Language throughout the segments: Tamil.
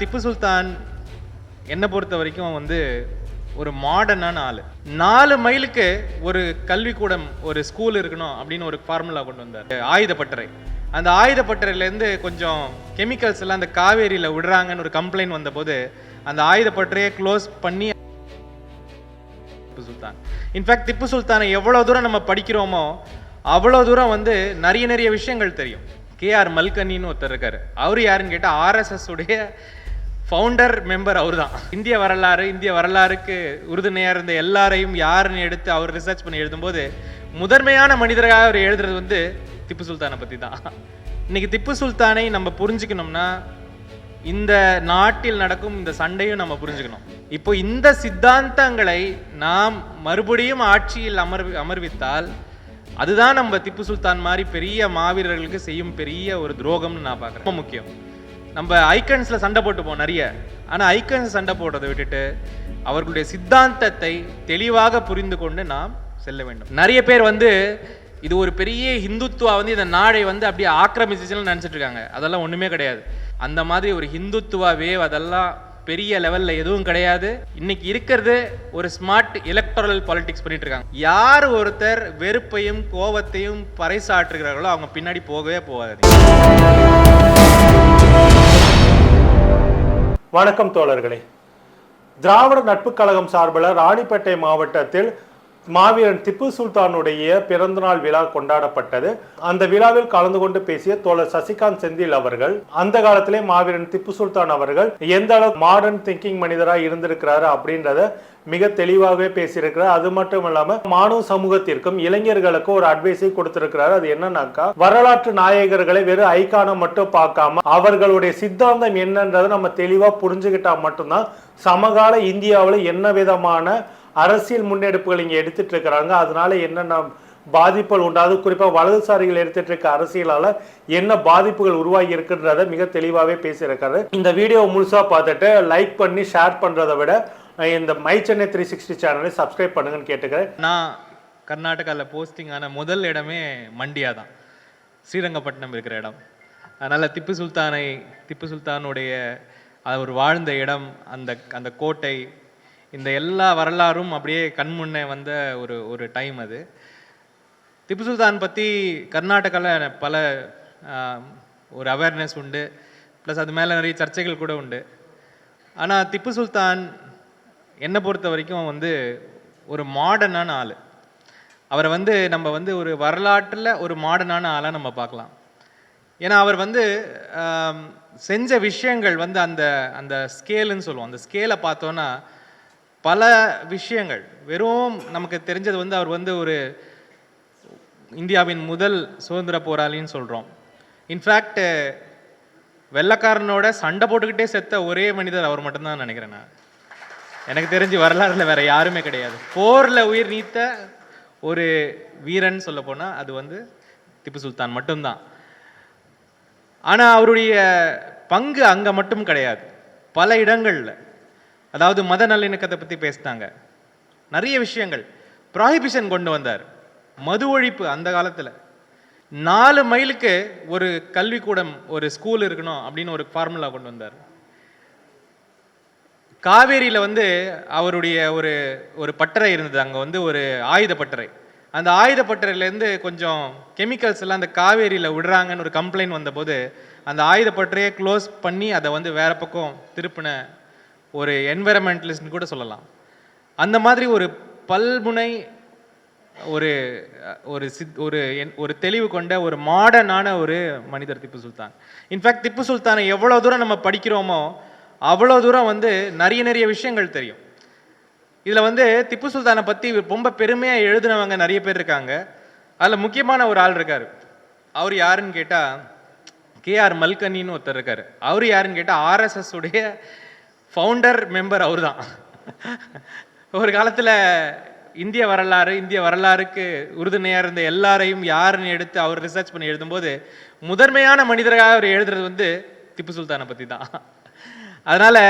திப்பு சுல்தான் என்னை பொறுத்த வரைக்கும் வந்து ஒரு மாடர்னான ஆள். நாலு மைலுக்கு ஒரு கல்விக்கூடம் ஒரு ஸ்கூல் இருக்கணும் அப்படின்னு ஒரு ஃபார்முலா கொண்டு வந்தார். ஆயுதப்பட்டறை. அந்த ஆயுதப்பட்டறையிலேருந்து கொஞ்சம் கெமிக்கல்ஸ் எல்லாம் அந்த காவேரியில் விடுறாங்கன்னு ஒரு கம்ப்ளைண்ட் வந்தபோது அந்த ஆயுதப்பட்டறையை க்ளோஸ் பண்ணி திப்பு சுல்தான். இன்ஃபேக்ட் திப்பு சுல்தானை எவ்வளோ தூரம் நம்ம படிக்கிறோமோ அவ்வளோ தூரம் வந்து நிறைய நிறைய விஷயங்கள் தெரியும். கேஆர் மல்கனின்னு ஒருத்தர் இருக்காரு. அவர் யாருன்னு கேட்டால் ஆர்எஸ்எஸ் உடைய ஃபவுண்டர் மெம்பர் அவர் தான் இந்திய வரலாறு இந்திய வரலாறுக்கு உறுதுணையாக இருந்த எல்லாரையும் யாருன்னு எடுத்து அவர் ரிசர்ச் பண்ணி எழுதும்போது முதன்மையான மனிதராக அவர் எழுதுறது வந்து திப்பு சுல்தானை பற்றி தான் இன்னைக்கு திப்பு சுல்தானை நம்ம புரிஞ்சுக்கணும்னா இந்த நாட்டில் நடக்கும் இந்த சண்டையும் நம்ம புரிஞ்சுக்கணும். இப்போ இந்த சித்தாந்தங்களை நாம் மறுபடியும் ஆட்சியில் அமர் அமர்வித்தால் அதுதான் நம்ம திப்பு சுல்தான் மாதிரி பெரிய மாவீரர்களுக்கு செய்யும் பெரிய ஒரு துரோகம்னு நான் பார்க்குறேன். ரொம்ப முக்கியம். நம்ம ஐக்கன்ஸில் சண்டை போட்டுப்போம் நிறைய. ஆனால் ஐக்கன்ஸ் சண்டை போடுறதை விட்டுட்டு அவர்களுடைய சித்தாந்தத்தை தெளிவாக புரிந்து கொண்டு நாம் செல்ல வேண்டும். நிறைய பேர் வந்து இது ஒரு பெரிய ஹிந்துத்துவா வந்து இந்த நாடை வந்து அப்படியே ஆக்கிரமிச்சிச்சுன்னு நினச்சிட்டு இருக்காங்க. அதெல்லாம் ஒன்றுமே கிடையாது. அந்த மாதிரி ஒரு ஹிந்துத்துவா வேவ் அதெல்லாம் பெரிய லெவலில் எதுவும் கிடையாது. இன்னைக்கு இருக்கிறது ஒரு ஸ்மார்ட் எலக்ட்ரல் பாலிடிக்ஸ் பண்ணிட்டு இருக்காங்க. யார் ஒருத்தர் வெறுப்பையும் கோவத்தையும் பறைசாற்றுகிறார்களோ அவங்க பின்னாடி போகவே போகாது வணக்கம் தோழர்களே. திராவிட நட்புக் கழகம் சார்பில் ராணிப்பேட்டை மாவட்டத்தில் மாவீரன் திப்பு சுல்தானுடைய பிறந்தநாள் விழா கொண்டாடப்பட்டது. அந்த விழாவில் கலந்து கொண்டு பேசிய தோழர் சசிகாந்த் செந்தில் அவர்கள் அந்த காலத்திலே மாவீரன் திப்பு சுல்தான் அவர்கள் எந்த அளவு மாடர்ன் திங்கிங் மனிதராக இருந்திருக்கிறாரு அப்படின்றத மிக தெளிவாகவே பேசியிருக்கிறார். அது மட்டும் இல்லாம மாணவ சமூகத்திற்கும் இளைஞர்களுக்கும் ஒரு அட்வைஸை கொடுத்திருக்கிறாரு. அது என்னன்னாக்கா வரலாற்று நாயகர்களை வெறும் ஐக்கான மட்டும் பார்க்காம அவர்களுடைய சித்தாந்தம் என்னன்றதை நம்ம தெளிவா புரிஞ்சுக்கிட்டா மட்டும்தான் சமகால இந்தியாவில் என்ன விதமான அரசியல் முன்னெடுப்புகள் இங்கே எடுத்துட்டு இருக்கிறாங்க அதனால என்னென்ன பாதிப்புகள் உண்டாது குறிப்பாக வலதுசாரிகள் எடுத்துட்டு இருக்க அரசியலால் என்ன பாதிப்புகள் உருவாகி இருக்குன்றத மிக தெளிவாகவே பேசியிருக்காரு. இந்த வீடியோ முழுசாக பார்த்துட்டு லைக் பண்ணி ஷேர் பண்ணுறதை விட இந்த மை சென்னை த்ரீ சிக்ஸ்டி சேனலை சப்ஸ்கிரைப் பண்ணுங்கன்னு கேட்டுக்கிறேன். நான் கர்நாடகாவில் போஸ்டிங் ஆன முதல் இடமே மண்டியா தான் ஸ்ரீரங்கப்பட்டினம் இருக்கிற இடம். அதனால் திப்பு சுல்தானை திப்பு சுல்தானுடைய அவர் வாழ்ந்த இடம் அந்த அந்த கோட்டை இந்த எல்லா வரலாறும் அப்படியே கண்முன்னே வந்த ஒரு ஒரு டைம் அது. திப்பு சுல்தான் பற்றி கர்நாடகாவில் பல ஒரு அவேர்னஸ் உண்டு. ப்ளஸ் அது மேலே நிறைய சர்ச்சைகள் கூட உண்டு. ஆனால் திப்பு சுல்தான் என்னை பொறுத்த வரைக்கும் வந்து ஒரு மாடர்னான ஆள். அவரை வந்து நம்ம வந்து ஒரு வரலாற்றில் ஒரு மாடர்னான ஆளாக நம்ம பார்க்கலாம். ஏன்னா அவர் வந்து செஞ்ச விஷயங்கள் வந்து அந்த அந்த ஸ்கேலுன்னு சொல்லுவோம். அந்த ஸ்கேலை பார்த்தோன்னா பல விஷயங்கள். வெறும் நமக்கு தெரிஞ்சது வந்து அவர் வந்து ஒரு இந்தியாவின் முதல் சுதந்திர போராளின்னு சொல்கிறோம் இன்ஃபேக்ட் வெள்ளக்காரனோட சண்டை போட்டுக்கிட்டே செத்த ஒரே மனிதர் அவர் மட்டும்தான் நினைக்கிறேன் நான். எனக்கு தெரிஞ்சு வரலாறுல வேற யாருமே கிடையாது. போரில் உயிர் நீத்த ஒரு வீரன் சொல்ல போனால் அது வந்து திப்பு சுல்தான் மட்டும்தான். ஆனால் அவருடைய பங்கு அங்கே மட்டும் கிடையாது. பல இடங்களில். அதாவது மத நல்லிணக்கத்தை பற்றி பேசினாங்க நிறைய விஷயங்கள். ப்ராஹிபிஷன் கொண்டு வந்தார். மது ஒழிப்பு அந்த காலத்தில். நாலு மைலுக்கு ஒரு கல்விக்கூடம் ஒரு ஸ்கூல் இருக்கணும் அப்படின்னு ஒரு ஃபார்முலா கொண்டு வந்தார். காவேரியில் வந்து அவருடைய ஒரு ஒரு பட்டறை இருந்தது. அங்கே வந்து ஒரு ஆயுத பட்டறை. அந்த ஆயுத பட்டறையிலேருந்து கொஞ்சம் கெமிக்கல்ஸ் எல்லாம் அந்த காவேரியில் விடுறாங்கன்னு ஒரு கம்ப்ளைண்ட் வந்தபோது அந்த ஆயுத பட்டறையை க்ளோஸ் பண்ணி அதை வந்து வேற பக்கம் திருப்பின ஒரு என்விரன்மெண்டலிஸ்ட்னு கூட சொல்லலாம். அந்த மாதிரி ஒரு பல்முனை ஒரு ஒரு சித் ஒரு என்- ஒரு தெளிவு கொண்ட ஒரு மாடர்னான ஒரு மனிதர் திப்பு சுல்தான். இன்ஃபேக்ட் திப்பு சுல்தானை எவ்வளோ தூரம் நம்ம படிக்கிறோமோ அவ்வளோ தூரம் வந்து நிறைய நிறைய விஷயங்கள் தெரியும். இதில் வந்து திப்பு சுல்தானை பற்றி ரொம்ப பெருமையாக எழுதினவங்க நிறைய பேர் இருக்காங்க. அதில் முக்கியமான ஒரு ஆள் இருக்கார். அவர் யாருன்னு கேட்டால் கேஆர் மல்கனின்னு ஒருத்தர் இருக்கார். அவர் யாருன்னு கேட்டால் ஆர்எஸ்எஸ் உடைய ஃபவுண்டர் மெம்பர் அவர் தான் ஒரு காலத்தில் இந்திய வரலாறு இந்திய வரலாறுக்கு உறுதுணையாக இருந்த எல்லாரையும் யாருன்னு எடுத்து அவர் ரிசர்ச் பண்ணி எழுதும்போது முதன்மையான மனிதராக அவர் எழுதுறது வந்து திப்பு சுல்தானை பற்றி தான் அதனால்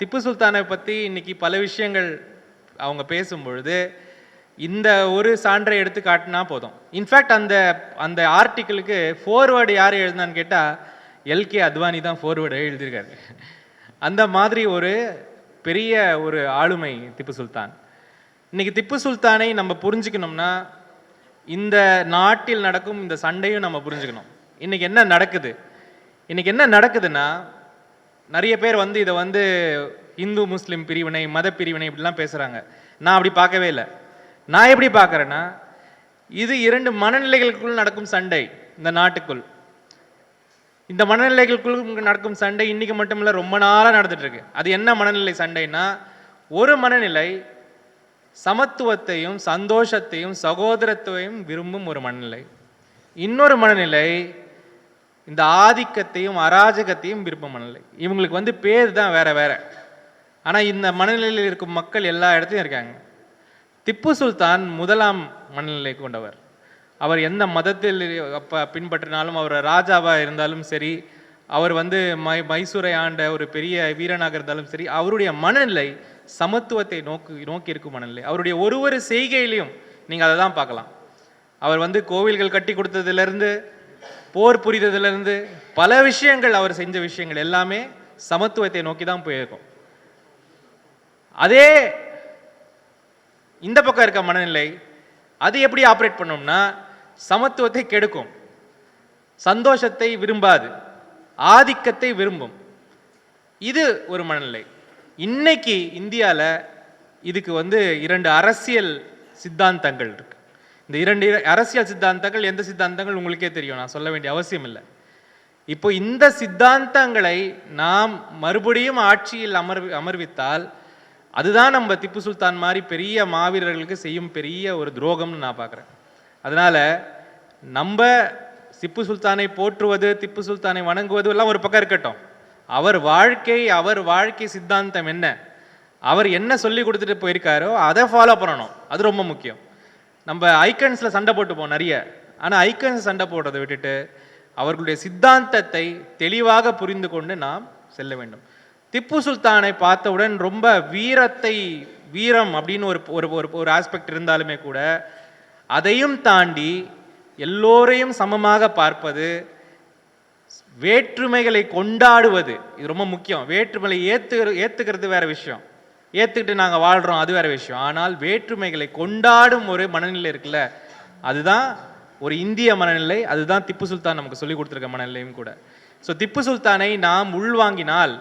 திப்பு சுல்தானை பற்றி இன்னைக்கு பல விஷயங்கள் அவங்க பேசும்பொழுது இந்த ஒரு சான்றை எடுத்து காட்டினா போதும். இன்ஃபேக்ட் அந்த அந்த ஆர்டிக்கிளுக்கு ஃபோர்வேர்டு யார் எழுதினான்னு கேட்டால் எல்கே அத்வானி தான் ஃபோர்வேர்டு எழுதியிருக்காரு. அந்த மாதிரி ஒரு பெரிய ஒரு ஆளுமை திப்பு சுல்தான். இன்னைக்கு திப்பு சுல்தானை நம்ம புரிஞ்சுக்கணும்னா இந்த நாட்டில் நடக்கும் இந்த சண்டையும் நம்ம புரிஞ்சுக்கணும். இன்னைக்கு என்ன நடக்குது? இன்னைக்கு என்ன நடக்குதுன்னா நிறைய பேர் வந்து இதை வந்து இந்து முஸ்லீம் பிரிவினை மத பிரிவினை இப்படிலாம் பேசுகிறாங்க நான் அப்படி பார்க்கவே இல்லை. நான் எப்படி பார்க்குறேன்னா இது இரண்டு மனநிலைகளுக்குள் நடக்கும் சண்டை இந்த நாட்டுக்குள். இந்த மனநிலைகளுக்குள் நடக்கும் சண்டை இன்றைக்கி மட்டுமில்ல ரொம்ப நாளாக நடந்துகிட்ருக்கு அது என்ன மனநிலை சண்டைன்னா ஒரு மனநிலை சமத்துவத்தையும் சந்தோஷத்தையும் சகோதரத்தையும் விரும்பும் ஒரு மனநிலை. இன்னொரு மனநிலை இந்த ஆதிக்கத்தையும் அராஜகத்தையும் விருப்பம் மனநிலை. இவங்களுக்கு வந்து பேர் தான் வேறு வேற. ஆனால் இந்த மனநிலையில் இருக்கும் மக்கள் எல்லா இடத்துலையும் இருக்காங்க. திப்பு சுல்தான் முதலாம் மனநிலை கொண்டவர். அவர் எந்த மதத்தில் அப்போ பின்பற்றினாலும் அவர் ராஜாவாக இருந்தாலும் சரி அவர் வந்து மை மைசூரை ஆண்ட ஒரு பெரிய வீரனாக இருந்தாலும் சரி அவருடைய மனநிலை சமத்துவத்தை நோக்கி நோக்கி இருக்கும் மனநிலை. அவருடைய ஒரு ஒரு செய்கையிலையும் நீங்கள் அதை தான் பார்க்கலாம். அவர் வந்து கோவில்கள் கட்டி கொடுத்ததுலேருந்து போர் புரிந்ததுலேருந்து பல விஷயங்கள் அவர் செஞ்ச விஷயங்கள் எல்லாமே சமத்துவத்தை நோக்கி தான் போயிருக்கும். அதே இந்த பக்கம் இருக்க மனநிலை அது எப்படி ஆப்ரேட் பண்ணோம்னா சமத்துவத்தை கெடுக்கும். சந்தோஷத்தை விரும்பாது. ஆதிக்கத்தை விரும்பும். இது ஒரு மனநிலை. இன்னைக்கு இந்தியாவில் இதுக்கு வந்து இரண்டு அரசியல் சித்தாந்தங்கள் இருக்கு. இந்த இரண்டு அரசியல் சித்தாந்தங்கள் எந்த சித்தாந்தங்கள் உங்களுக்கே தெரியும். நான் சொல்ல வேண்டிய அவசியம் இல்லை. இப்போ இந்த சித்தாந்தங்களை நாம் மறுபடியும் ஆட்சியில் அமர் அமர்வித்தால் அதுதான் நம்ம திப்பு சுல்தான் மாதிரி பெரிய மாவீரர்களுக்கு செய்யும் பெரிய ஒரு துரோகம்னு நான் பார்க்குறேன் அதனால் நம்ம திப்பு சுல்தானை போற்றுவது திப்பு சுல்தானை வணங்குவது எல்லாம் ஒரு பக்கம் இருக்கட்டும். அவர் வாழ்க்கை அவர் வாழ்க்கை சித்தாந்தம் என்ன? அவர் என்ன சொல்லி கொடுத்துட்டு போயிருக்காரோ அதை ஃபாலோ பண்ணணும். அது ரொம்ப முக்கியம். நம்ம ஐக்கன்ஸில் சண்டை போட்டுப்போம் நிறைய. ஆனால் ஐக்கன்ஸ் சண்டை போடுறதை விட்டுட்டு அவர்களுடைய சித்தாந்தத்தை தெளிவாக புரிந்து கொண்டு நாம் செல்ல வேண்டும். திப்பு சுல்தானை பார்த்தவுடன் ரொம்ப வீரத்தை வீரம் அப்படின்னு ஒரு ஒரு ஒரு- ஒரு ஆஸ்பெக்ட் இருந்தாலுமே கூட அதையும் தாண்டி எல்லோரையும் சமமாக பார்ப்பது வேற்றுமைகளை கொண்டாடுவது இது ரொம்ப முக்கியம். வேற்றுமைகளை ஏற்று ஏற்றுக்கிறது வேற விஷயம். ஏற்றுக்கிட்டு நாங்கள் வாழ்கிறோம் அது வேற விஷயம். ஆனால் வேற்றுமைகளை கொண்டாடும் ஒரு மனநிலை இருக்குல்ல அதுதான் ஒரு இந்திய மனநிலை அதுதான் திப்பு சுல்தான் நமக்கு சொல்லி கொடுத்துருக்க மனநிலையும் கூட. ஸோ திப்பு சுல்தானை நாம் உள்வாங்கினால்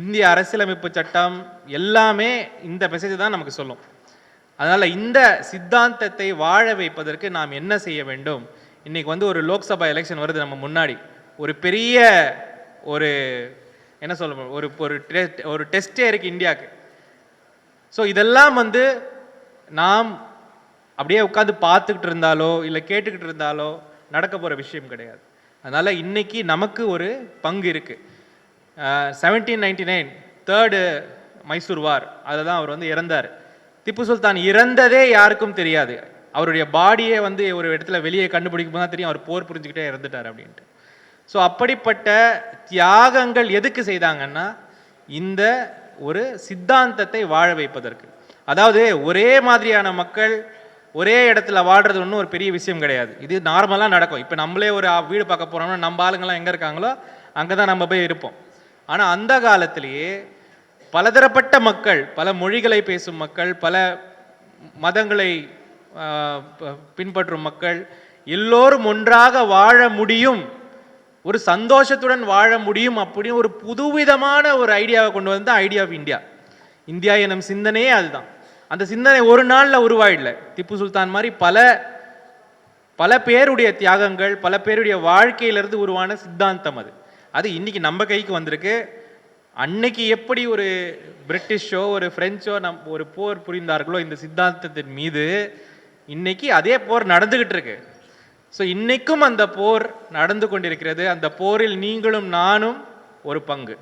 இந்திய அரசியலமைப்பு சட்டம் எல்லாமே இந்த மெசேஜ் தான் நமக்கு சொல்லும். அதனால் இந்த சித்தாந்தத்தை வாழ வைப்பதற்கு நாம் என்ன செய்ய வேண்டும்? இன்றைக்கி வந்து ஒரு லோக்சபா எலெக்ஷன் வருது நம்ம முன்னாடி. ஒரு பெரிய ஒரு என்ன சொல்ல ஒரு ஒரு டெஸ்ட் ஒரு டெஸ்ட்டே இருக்குது இந்தியாவுக்கு ஸோ இதெல்லாம் வந்து நாம் அப்படியே உட்காந்து பார்த்துக்கிட்டு இருந்தாலோ இல்லை கேட்டுக்கிட்டு இருந்தாலோ நடக்க போகிற விஷயம் கிடையாது. அதனால் இன்னைக்கு நமக்கு ஒரு பங்கு இருக்குது seventeen ninety nine third Mysore war அதில் தான் அவர் வந்து இறந்தார். திப்பு சுல்தான் இறந்ததே யாருக்கும் தெரியாது. அவருடைய பாடியே வந்து ஒரு இடத்துல வெளியே கண்டுபிடிக்கும் போது தான் தெரியும். அவர் போர் புரிஞ்சுக்கிட்டே இறந்துட்டார் அப்படின்ட்டு. ஸோ அப்படிப்பட்ட தியாகங்கள் எதுக்கு செய்தாங்கன்னா இந்த ஒரு சித்தாந்தத்தை வாழ வைப்பதற்கு. அதாவது ஒரே மாதிரியான மக்கள் ஒரே இடத்துல வாழ்கிறது ஒன்றும் ஒரு பெரிய விஷயம் கிடையாது. இது நார்மலாக நடக்கும். இப்போ நம்மளே ஒரு வீடு பார்க்க போறோம்னா நம்ம ஆளுங்கெல்லாம் எங்கே இருக்காங்களோ அங்கே தான் நம்ம போய் இருப்போம். ஆனால் அந்த காலத்திலேயே பலதரப்பட்ட மக்கள் பல மொழிகளை பேசும் மக்கள் பல மதங்களை பின்பற்றும் மக்கள் எல்லோரும் ஒன்றாக வாழ முடியும். ஒரு சந்தோஷத்துடன் வாழ முடியும் அப்படின்னு ஒரு புதுவிதமான ஒரு ஐடியாவை கொண்டு வந்த ஐடியா ஆஃப் இந்தியா இந்தியா எனும் சிந்தனையே அதுதான். அந்த சிந்தனை ஒரு நாளில் உருவாயிடல திப்பு சுல்தான் மாதிரி பல பல பேருடைய தியாகங்கள் பல பேருடைய வாழ்க்கையிலிருந்து உருவான சித்தாந்தம் அது. அது இன்னைக்கு நம்ம கைக்கு வந்திருக்கு. அன்னைக்கு எப்படி ஒரு பிரிட்டிஷோ ஒரு பிரெஞ்சோ நம் ஒரு போர் புரிந்தார்களோ இந்த சித்தாந்தத்தின் மீது இன்னைக்கு அதே போர் நடந்துகிட்டு இருக்கு. ஸோ இன்னைக்கும் அந்த போர் நடந்து கொண்டிருக்கிறது. அந்த போரில் நீங்களும் நானும் ஒரு பங்கு.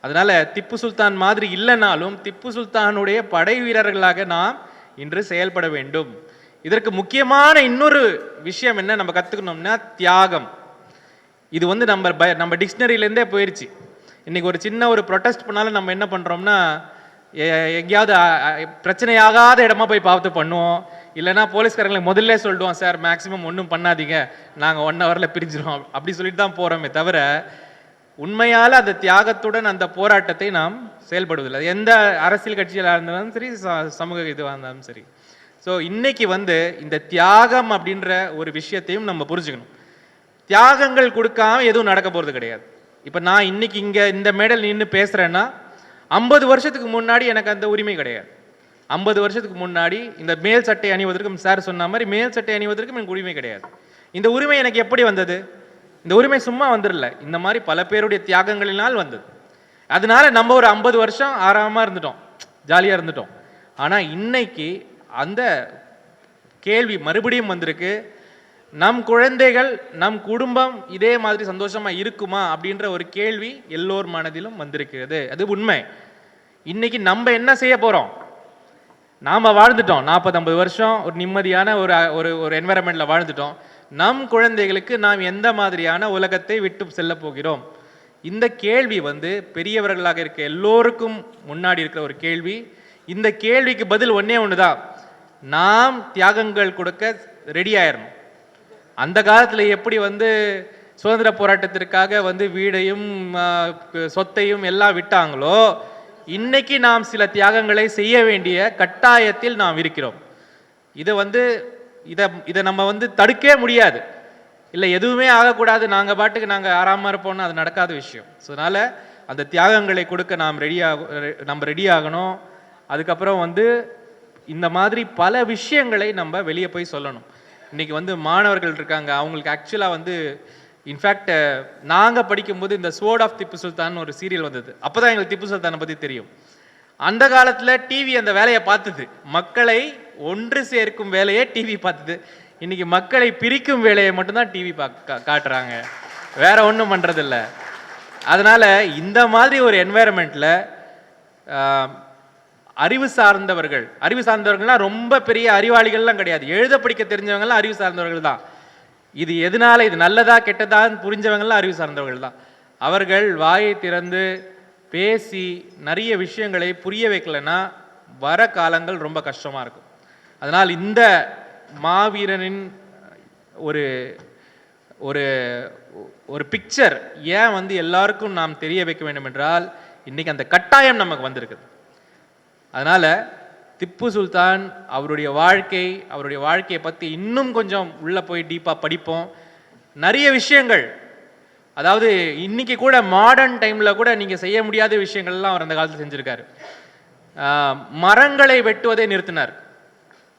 அதனால திப்பு சுல்தான் மாதிரி இல்லைனாலும் திப்பு சுல்தானுடைய படை வீரர்களாக நாம் இன்று செயல்பட வேண்டும். இதற்கு முக்கியமான இன்னொரு விஷயம் என்ன நம்ம கற்றுக்கணும்னா தியாகம். இது வந்து நம்ம ப- நம்ம டிக்ஷனரியிலேருந்தே போயிடுச்சு இன்றைக்கி ஒரு சின்ன ஒரு ப்ரொட்டஸ்ட் பண்ணாலும் நம்ம என்ன பண்ணுறோம்னா எ- எங்கேயாவது பிரச்சனையாகாத இடமா போய் பார்த்து பண்ணுவோம். இல்லைன்னா போலீஸ்காரங்களை முதல்ல சொல்லிடுவோம் சார் மேக்ஸிமம் ஒன்றும் பண்ணாதீங்க. நாங்கள் ஒன் ஹவரில் பிரிஞ்சிடும் அப்படி சொல்லிட்டு தான் போகிறோமே தவிர உண்மையால் அந்த தியாகத்துடன் அந்த போராட்டத்தை நாம் செயல்படுவதில்லை. அது எந்த அரசியல் கட்சியாக இருந்தாலும் சரி ச- சமூக இதுவாக இருந்தாலும் சரி. ஸோ இன்னைக்கு வந்து இந்த தியாகம் அப்படின்ற ஒரு விஷயத்தையும் நம்ம புரிஞ்சுக்கணும். தியாகங்கள் கொடுக்காம எதுவும் நடக்க போகிறது கிடையாது. இப்போ நான் இன்னைக்கு இங்கே இந்த மேடல் நின்று பேசுகிறேன்னா ஐம்பது வருஷத்துக்கு முன்னாடி எனக்கு அந்த உரிமை கிடையாது. ஐம்பது வருஷத்துக்கு முன்னாடி இந்த மேல் சட்டை அணிவதற்கும் சார் சொன்ன மாதிரி மேல் சட்டை அணிவதற்கும் எனக்கு உரிமை கிடையாது. இந்த உரிமை எனக்கு எப்படி வந்தது? இந்த உரிமை சும்மா வந்துடல. இந்த மாதிரி பல பேருடைய தியாகங்களினால் வந்தது. அதனால நம்ம ஒரு ஐம்பது வருஷம் ஆறாமல் இருந்துட்டோம். ஜாலியாக இருந்துட்டோம். ஆனால் இன்னைக்கு அந்த கேள்வி மறுபடியும் வந்திருக்கு. நம் குழந்தைகள் நம் குடும்பம் இதே மாதிரி சந்தோஷமா இருக்குமா அப்படின்ற ஒரு கேள்வி எல்லோர் மனதிலும் வந்திருக்கிறது. அது உண்மை. இன்னைக்கு நம்ம என்ன செய்ய போறோம்? நாம வாழ்ந்துட்டோம். நாற்பது ஐம்பது வருஷம் ஒரு நிம்மதியான ஒரு ஒரு ஒரு என்வரன்மெண்ட்ல வாழ்ந்துட்டோம். நம் குழந்தைகளுக்கு நாம் எந்த மாதிரியான உலகத்தை விட்டு செல்ல போகிறோம்? இந்த கேள்வி வந்து பெரியவர்களாக இருக்க எல்லோருக்கும் முன்னாடி இருக்கிற ஒரு கேள்வி. இந்த கேள்விக்கு பதில் ஒன்றே ஒன்று தான் நாம் தியாகங்கள் கொடுக்க ரெடி ஆயிடணும் அந்த காலத்தில் எப்படி வந்து சுதந்திர போராட்டத்திற்காக வந்து வீடையும் சொத்தையும் எல்லாம் விட்டாங்களோ இன்னைக்கு நாம் சில தியாகங்களை செய்ய வேண்டிய கட்டாயத்தில் நாம் இருக்கிறோம். இதை வந்து இதை இதை நம்ம வந்து தடுக்கவே முடியாது. இல்லை எதுவுமே ஆகக்கூடாது. நாங்கள் பாட்டுக்கு நாங்கள் ஆறாமல் இருப்போம்னு அது நடக்காத விஷயம். ஸோ அதனால் அந்த தியாகங்களை கொடுக்க நாம் ரெடி ஆக நம்ம ரெடி ஆகணும். அதுக்கப்புறம் வந்து இந்த மாதிரி பல விஷயங்களை நம்ம வெளியே போய் சொல்லணும். இன்னைக்கு வந்து மாணவர்கள் இருக்காங்க. அவங்களுக்கு ஆக்சுவலாக வந்து இன்ஃபேக்ட் நாங்கள் படிக்கும்போது இந்த ஸ்வோர்ட் ஆஃப் திப்பு சுல்தான் ஒரு சீரியல் வந்தது. அப்போ தான் எங்களுக்கு திப்பு சுல்தானை பற்றி தெரியும். அந்த காலத்தில் டிவி அந்த வேலையை பார்த்தது. மக்களை ஒன்று சேர்க்கும் வேலையை டிவி பார்த்தது. இன்னைக்கு மக்களை பிரிக்கும் வேலையை மட்டும்தான் டிவி பா காட்டுறாங்க. வேற ஒன்றும் பண்ணுறதில்ல அதனால் இந்த மாதிரி ஒரு என்வாயரமெண்ட்ல அறிவு சார்ந்தவர்கள். அறிவு சார்ந்தவர்கள்லாம் ரொம்ப பெரிய அறிவாளிகள்லாம் கிடையாது. எழுத படிக்க தெரிஞ்சவங்கலாம் அறிவு சார்ந்தவர்கள் தான். இது எதனால? இது நல்லதா கெட்டதான்னு புரிஞ்சவங்கலாம் அறிவு சார்ந்தவர்கள் தான். அவர்கள் வாயை திறந்து பேசி நிறைய விஷயங்களை புரிய வைக்கலைன்னா வர காலங்கள் ரொம்ப கஷ்டமாக இருக்கும். அதனால் இந்த மாவீரனின் ஒரு ஒரு ஒரு பிக்சர் ஏன் வந்து எல்லாருக்கும் நாம் தெரிய வைக்க வேண்டும் என்றால் இன்றைக்கி அந்த கட்டாயம் நமக்கு வந்திருக்குது. அதனால் திப்பு சுல்தான் அவருடைய வாழ்க்கை அவருடைய வாழ்க்கையை பற்றி இன்னும் கொஞ்சம் உள்ளே போய் டீப்பாக படிப்போம். நிறைய விஷயங்கள். அதாவது இன்றைக்கி கூட மாடர்ன் டைமில் கூட நீங்கள் செய்ய முடியாத விஷயங்கள்லாம் அவர் அந்த காலத்தில் செஞ்சுருக்காரு. மரங்களை வெட்டுவதை நிறுத்தினார்.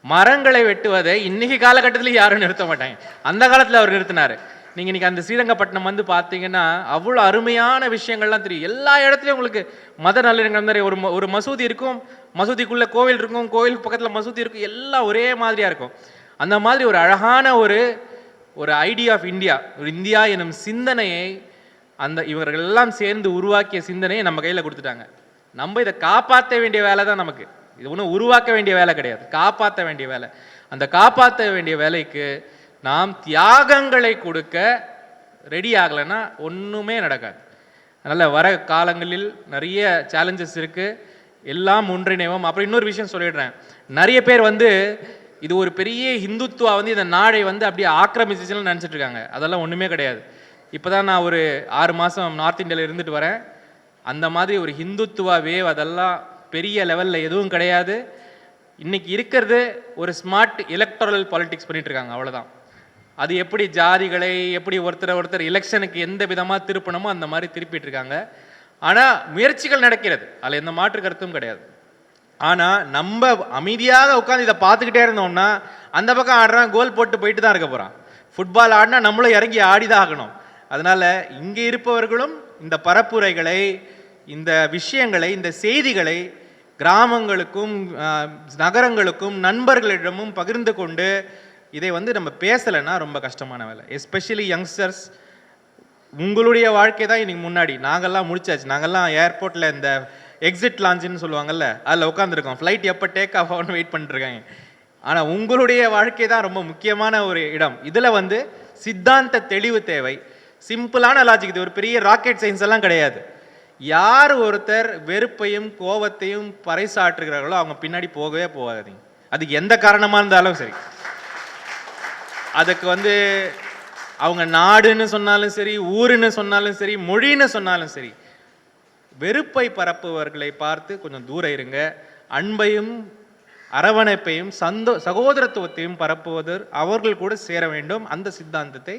மரங்களை வெட்டுவதை இன்னைக்கு காலகட்டத்தில் யாரும் நிறுத்த மாட்டாங்க. அந்த காலத்தில் அவர் நிறுத்தினார். நீங்கள் இன்றைக்கி அந்த ஸ்ரீரங்கப்பட்டினம் வந்து பார்த்தீங்கன்னா அவ்வளோ அருமையான விஷயங்கள்லாம் தெரியும். எல்லா இடத்துலையும் உங்களுக்கு மத நல்லிணக்கம் மாதிரி ஒரு ஒரு மசூதி இருக்கும். மசூதிக்குள்ளே கோவில் இருக்கும் கோவில் பக்கத்தில் மசூதி இருக்கும் எல்லாம் ஒரே மாதிரியாக இருக்கும். அந்த மாதிரி ஒரு அழகான ஒரு ஒரு ஐடியா ஆஃப் இந்தியா ஒரு இந்தியா எனும் சிந்தனையை அந்த இவர்கள் எல்லாம் சேர்ந்து உருவாக்கிய சிந்தனையை நம்ம கையில் கொடுத்துட்டாங்க. நம்ம இதை காப்பாற்ற வேண்டிய வேலை தான் நமக்கு. இது ஒன்றும் உருவாக்க வேண்டிய வேலை கிடையாது. காப்பாற்ற வேண்டிய வேலை. அந்த காப்பாற்ற வேண்டிய வேலைக்கு நாம் தியாகங்களை கொடுக்க ரெடி ஆகலைன்னா ஒன்றுமே நடக்காது. அதனால் வர காலங்களில் நிறைய சேலஞ்சஸ் இருக்குது எல்லாம் ஒன்றிணைவோம். அப்புறம் இன்னொரு விஷயம் சொல்லிடுறேன். நிறைய பேர் வந்து இது ஒரு பெரிய ஹிந்துத்துவா வந்து இந்த நாடை வந்து அப்படியே ஆக்கிரமிச்சிச்சுன்னு நினச்சிட்டு இருக்காங்க. அதெல்லாம் ஒன்றுமே கிடையாது. இப்போ தான் நான் ஒரு ஆறு மாதம் நார்த் இந்தியாவில் இருந்துட்டு வரேன். அந்த மாதிரி ஒரு ஹிந்துத்துவா வேவ் அதெல்லாம் பெரிய லெவலில் எதுவும் கிடையாது. இன்னைக்கு இருக்கிறது ஒரு ஸ்மார்ட் எலக்ட்ரல் பாலிடிக்ஸ் பண்ணிட்டு இருக்காங்க அவ்வளோதான் அது எப்படி ஜாதிகளை எப்படி ஒருத்தர் ஒருத்தர் எலெக்ஷனுக்கு எந்த விதமாக திருப்பணுமோ அந்த மாதிரி திருப்பிட்டு இருக்காங்க. ஆனால் முயற்சிகள் நடக்கிறது. அதில் எந்த மாற்று கருத்தும் கிடையாது. ஆனால் நம்ம அமைதியாக உட்காந்து இதை பார்த்துக்கிட்டே இருந்தோம்னா அந்த பக்கம் ஆடுறான் கோல் போட்டு போயிட்டு தான் இருக்க போகிறான் ஃபுட்பால் ஆடினா நம்மளும் இறங்கி ஆடி தான் ஆகணும் அதனால் இங்கே இருப்பவர்களும் இந்த பரப்புரைகளை இந்த விஷயங்களை இந்த செய்திகளை கிராமங்களுக்கும் நகரங்களுக்கும் நண்பர்களிடமும் பகிர்ந்து கொண்டு இதை வந்து நம்ம பேசலைன்னா ரொம்ப கஷ்டமான வேலை. எஸ்பெஷலி யங்ஸ்டர்ஸ் உங்களுடைய வாழ்க்கை தான் இன்னைக்கு முன்னாடி. நாங்கள்லாம் முடிச்சாச்சு. நாங்கெல்லாம் ஏர்போர்ட்டில் இந்த எக்ஸிட் லான்ச்சுன்னு சொல்லுவாங்கல்ல அதில் உட்காந்துருக்கோம் ஃப்ளைட் எப்போ டேக் ஆஃப் ஆகும்னு வெயிட் பண்ணிட்டுருக்காங்க. ஆனால் உங்களுடைய வாழ்க்கை தான் ரொம்ப முக்கியமான ஒரு இடம். இதில் வந்து சித்தாந்த தெளிவு தேவை. சிம்பிளான லாஜிக் இது ஒரு பெரிய ராக்கெட் சயின்ஸ் எல்லாம் கிடையாது. யார் ஒருத்தர் வெறுப்பையும் கோபத்தையும் பறைசாற்றுகிறார்களோ அவங்க பின்னாடி போகவே போகாதீங்க. அதுக்கு எந்த காரணமாக இருந்தாலும் சரி. அதுக்கு வந்து அவங்க நாடுன்னு சொன்னாலும் சரி ஊருன்னு சொன்னாலும் சரி மொழின்னு சொன்னாலும் சரி வெறுப்பை பரப்புவர்களை பார்த்து கொஞ்சம் தூரம் இருங்க. அன்பையும் அரவணைப்பையும் சந்தோ சகோதரத்துவத்தையும் பரப்புவது அவர்கள் கூட சேர வேண்டும். அந்த சித்தாந்தத்தை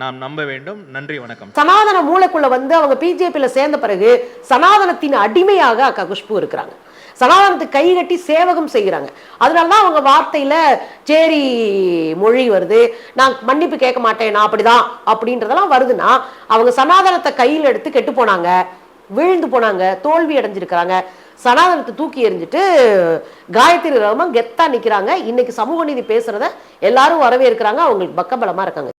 நாம் நம்ப வேண்டும். நன்றி வணக்கம். சனாதன மூளைக்குள்ள வந்து அவங்க பிஜேபியில சேர்ந்த பிறகு சனாதனத்தின் அடிமையாக அக்கா குஷ்பு இருக்கிறாங்க. சனாதனத்துக்கு கை கட்டி சேவகம் செய்கிறாங்க. அதனாலதான் அவங்க வார்த்தையில சேரி மொழி வருது. நான் மன்னிப்பு கேட்க மாட்டேன் நான் அப்படிதான் அப்படின்றதெல்லாம் வருதுன்னா அவங்க சனாதனத்தை கையில் எடுத்து கெட்டு போனாங்க. விழுந்து போனாங்க தோல்வி அடைஞ்சிருக்கிறாங்க. சனாதனத்தை தூக்கி எறிஞ்சிட்டு காயத்ரி ரமன் கெத்தா நிக்கிறாங்க. இன்னைக்கு சமூக நீதி பேசுறத எல்லாரும் வரவேற்கிறாங்க. அவங்களுக்கு பக்கபலமா இருக்காங்க.